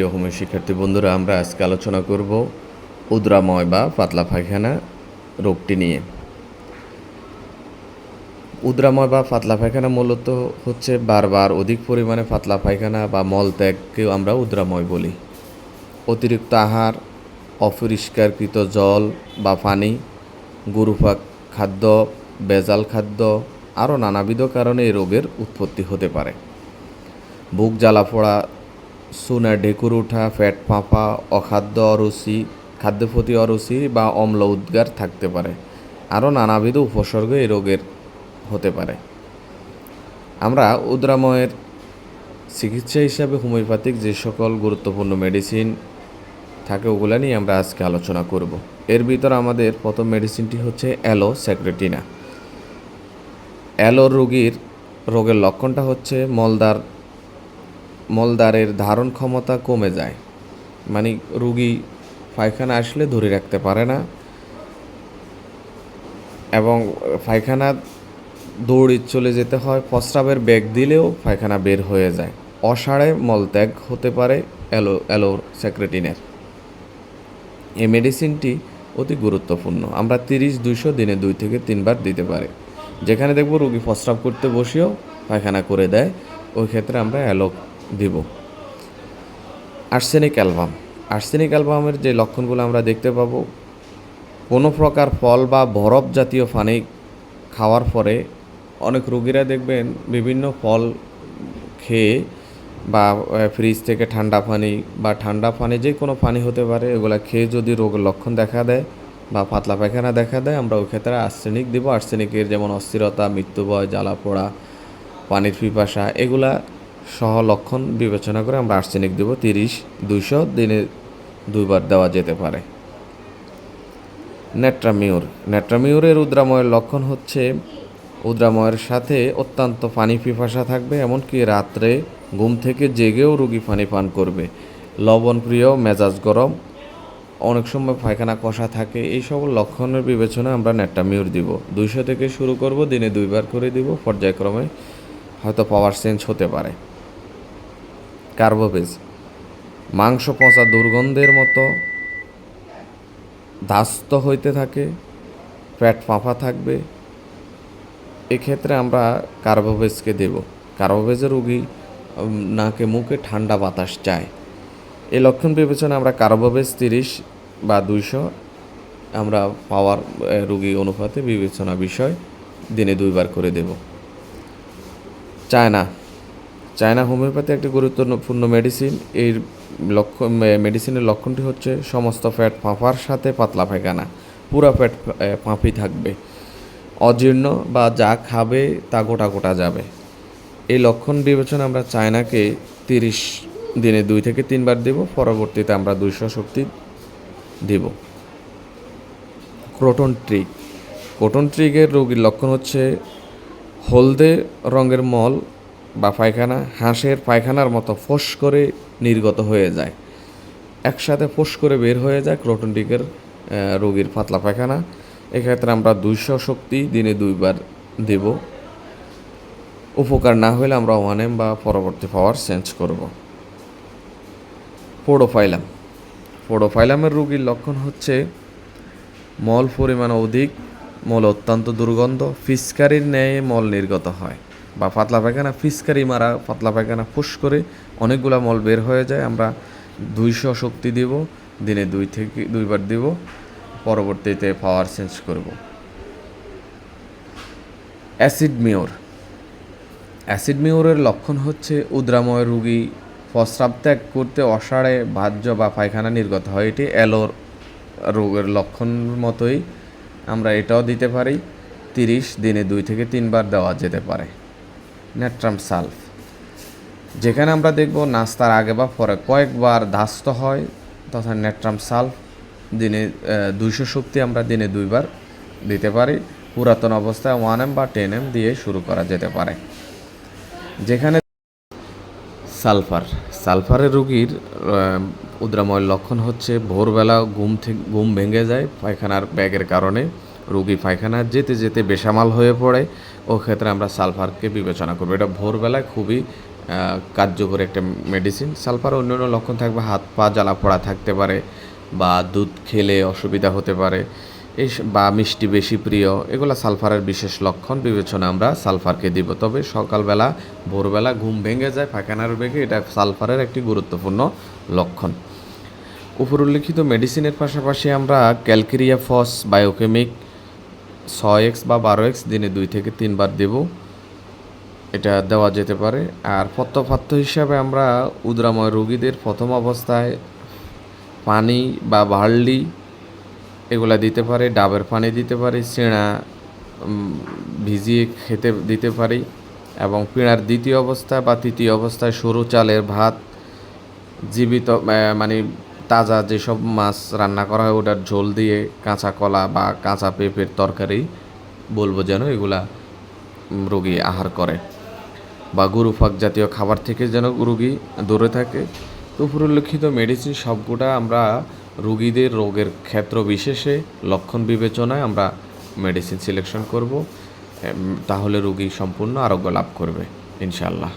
প্রিয় শিক্ষার্থী বন্ধুরা, আমরা আজকে আলোচনা করব উদ্রাময় বা পাতলা পায়খানা রোগটি নিয়ে। উদ্রাময় বা পাতলা পায়খানা মূলত হচ্ছে বারবার অধিক পরিমাণে পাতলা পায়খানা বা মলত্যাগকেও আমরা উদ্রাময় বলি। অতিরিক্ত আহার, অপরিষ্কারকৃত জল বা পানি গুরুফা খাদ্য, বেজাল খাদ্য, আরও নানাবিধ কারণে এই রোগের উৎপত্তি হতে পারে। বুক জ্বালা পোড়া সুনা ঢেকুর ওঠা ফ্যাট ফাঁপা, অখাদ্য অরুচি খাদ্যের প্রতি অরুচি বা অম্ল উদ্গার থাকতে পারে। আরও নানাবিধ উপসর্গ এই রোগের হতে পারে। আমরা উদ্রাময়ের চিকিৎসা হিসাবে হোমিওপ্যাথিক যে সকল গুরুত্বপূর্ণ মেডিসিন থাকে, ওগুলো নিয়ে আমরা আজকে আলোচনা করব। এর ভিতর আমাদের প্রথম মেডিসিনটি হচ্ছে অ্যালো স্যাক্রেটিনা অ্যালো রোগীর, রোগের লক্ষণটা হচ্ছে মলদার মলদারের ধারণ ক্ষমতা কমে যায়। মানে রুগী পায়খানা আসলে ধরে রাখতে পারে না। এবং পায়খানা দৌড়ে চলে যেতে হয়, প্রস্রাবের ব্যাগ দিলেও পায়খানা বের হয়ে যায়। অসাড়ে মলত্যাগ হতে পারে অ্যালো অ্যালো সেক্রেটিনের এই মেডিসিনটি অতি গুরুত্বপূর্ণ। আমরা তিরিশ দুইশো দিনে দুই থেকে তিনবার দিতে পারি। যেখানে দেখব রুগী প্রস্রাব করতে বসেও পায়খানা করে দেয়। ওই ক্ষেত্রে আমরা অ্যালো দিব। Arsenic album. আর্সেনিক অ্যালবামের যে লক্ষণগুলো আমরা দেখতে পাবো, কোনো প্রকার ফল বা বরফ জাতীয় পানি খাওয়ার পরে অনেক রোগীরা দেখবেন বিভিন্ন ফল খেয়ে বা ফ্রিজ থেকে ঠান্ডা পানি বা ঠান্ডা পানি যে কোনো পানি হতে পারে, এগুলো খেয়ে যদি রোগের লক্ষণ দেখা দেয় বা পাতলা পায়খানা দেখা দেয়, আমরা ওই ক্ষেত্রে আর্সেনিক দিব। আর্সেনিকের যেমন অস্থিরতা মৃত্যুভয় জ্বালা পোড়া, পানির পিপাসা, এগুলা সহ লক্ষণ বিবেচনা করে আমরা আর্সেনিক দেব তিরিশ, দুইশো, দিনে দুইবার দেওয়া যেতে পারে। নেট্রামিউর। নেট্রামিউরের উদ্রাময়ের লক্ষণ হচ্ছে উদ্রাময়ের সাথে অত্যন্ত পানি পিপাসা থাকবে, এমনকি রাত্রে ঘুম থেকে জেগেও রুগী পানি পান করবে। লবণপ্রিয়, মেজাজ গরম, অনেক সময় পায়খানা কষা থাকে, এই সব লক্ষণের বিবেচনায় আমরা নেট্রামিউর দিব। দুইশো থেকে শুরু করব, দিনে দুইবার করে দিব, পর্যায়ক্রমে হয়তো পাওয়ার চেঞ্জ হতে পারে। কার্বোভেজ মাংস পচা দুর্গন্ধের মতো ধাস্ত হইতে থাকে ফ্যাট ফাঁপা থাকবে। এক্ষেত্রে আমরা কার্বোভেজকে দেব। কার্বোভেজের রুগী নাকে মুখে ঠান্ডা বাতাস চায়। এই লক্ষণ বিবেচনা আমরা কার্বোভেজ তিরিশ বা দুইশো, আমরা পাওয়ার রুগী অনুপাতে বিবেচনা বিষয় দিনে দুইবার করে দেব। চায়না। চায়না হোমিওপ্যাথি একটি গুরুত্বপূর্ণ মেডিসিন এর লক্ষ্য মেডিসিনের লক্ষণটি হচ্ছে সমস্ত ফ্যাট ফাঁপার সাথে পাতলা পায়খানা, পুরা ফ্যাট ফাঁপি থাকবে। অজীর্ণ বা যা খাবে তা গোটা গোটা যাবে। এই লক্ষণ বিবেচনা আমরা চায়নাকে তিরিশ দিনে দুই থেকে তিনবার দেব, পরবর্তীতে আমরা দুইশো শক্তি দেব। ক্রোটন ট্রিক ক্রোটন ট্রিকের রোগীর লক্ষণ হচ্ছে হলদে রঙের মল বা পায়খানা, হাঁসের পায়খানার মতো ফোঁস করে নির্গত হয়ে যায়। একসাথে ফোঁস করে বের হয়ে যায় ক্রোটনটিকের রোগীর পাতলা পায়খানা। এক্ষেত্রে আমরা দুইশো শক্তি দিনে দুইবার দেব। উপকার না হলে আমরা ওয়ান এম বা পরবর্তী পাওয়ার চেঞ্জ করব। পোডোফাইলাম। পোডোফাইলামের রোগীর লক্ষণ হচ্ছে মল পরিমাণ অধিক, মল অত্যন্ত দুর্গন্ধ, ফিসকারির ন্যায় মল নির্গত হয়। বা পাতলা পায়খানা, ফিসকারি মারা, পাতলা পায়খানা ফুস করে অনেকগুলো মল বের হয়ে যায়। আমরা দুইশো শক্তি দিব, দিনে দুই থেকে, দুইবার দিব, পরবর্তীতে পাওয়ার চেঞ্জ করব। অ্যাসিড মিওর অ্যাসিড মিওরের লক্ষণ হচ্ছে উদ্রাময় রুগী, প্রস্রাব ত্যাগ করতে অসাড়ে ভাজ্য বা পায়খানা নির্গত হয়। এটি অ্যালোর রোগের লক্ষণ মতোই আমরা এটাও দিতে পারি। তিরিশ, দিনে দুই থেকে তিনবার দেওয়া যেতে পারে। Natrum sulph. যেখানে আমরা দেখব নাস্তার আগে বা পরে কয়েকবার ধাস্ত হয় তথা নেট্রাম সালফ দিনে দুইশো শক্তি আমরা দিনে দুইবার দিতে পারি। পুরাতন অবস্থায় ওয়ান এম বা টেন এম দিয়ে শুরু করা যেতে পারে। যেখানে সালফার সালফারের রুগীর আহ, উদ্রাময়ের লক্ষণ হচ্ছে ভোরবেলা ঘুম থেকে ঘুম ভেঙে যায় পায়খানার ব্যাগের কারণে। রুগী পায়খানা যেতে যেতে বেসামাল হয়ে পড়ে। ও ক্ষেত্রে আমরা সালফারকে বিবেচনা করব। এটা ভোরবেলায় খুবই কার্যকরী একটা মেডিসিন সালফার অন্য অন্য লক্ষণ থাকবে, হাত পা, জ্বালা পোড়া থাকতে পারে বা দুধ খেলে অসুবিধা হতে পারে। এই বা মিষ্টি বেশি প্রিয়, এগুলো সালফারের বিশেষ লক্ষণ। বিবেচনা আমরা সালফারকে দিব। তবে সকালবেলা, ভোরবেলা ঘুম ভেঙে যায় পায়খানার বেগে এটা সালফারের একটি গুরুত্বপূর্ণ লক্ষণ। উপর উল্লিখিত মেডিসিনের পাশাপাশি আমরা ক্যালকেরিয়া ফস বায়োকেমিক ছয় এক্স বা বারো এক্স দিনে দুই থেকে তিনবার দেব। এটা দেওয়া যেতে পারে। আর পত্তফাত্য হিসাবে আমরা উদ্রাময় রোগীদের প্রথম অবস্থায় পানি বা বার্লি এগুলা দিতে পারে ডাবের পানি দিতে পারি উম, ভিজিয়ে খেতে দিতে পারি এবং পিঁড়ার দ্বিতীয় অবস্থায় বা তৃতীয় অবস্থায় সরু চালের ভাত জীবিত মানে তাজা যেসব মাছ রান্না করা হয়, ওটার ঝোল দিয়ে কাঁচা কলা বা কাঁচা পেঁপের তরকারি বলব যেন এগুলা রোগী আহার করে। বা গরু ফাঁক জাতীয় খাবার থেকে যেন রুগী দূরে থাকে। তো উপরোল্লিখিত মেডিসিন সবগুলা আমরা রুগীদের রোগের ক্ষেত্র বিশেষে, লক্ষণ বিবেচনায় আমরা মেডিসিন সিলেকশন করব। তাহলে রুগী সম্পূর্ণ আরোগ্য লাভ করবে, ইনশাআল্লাহ।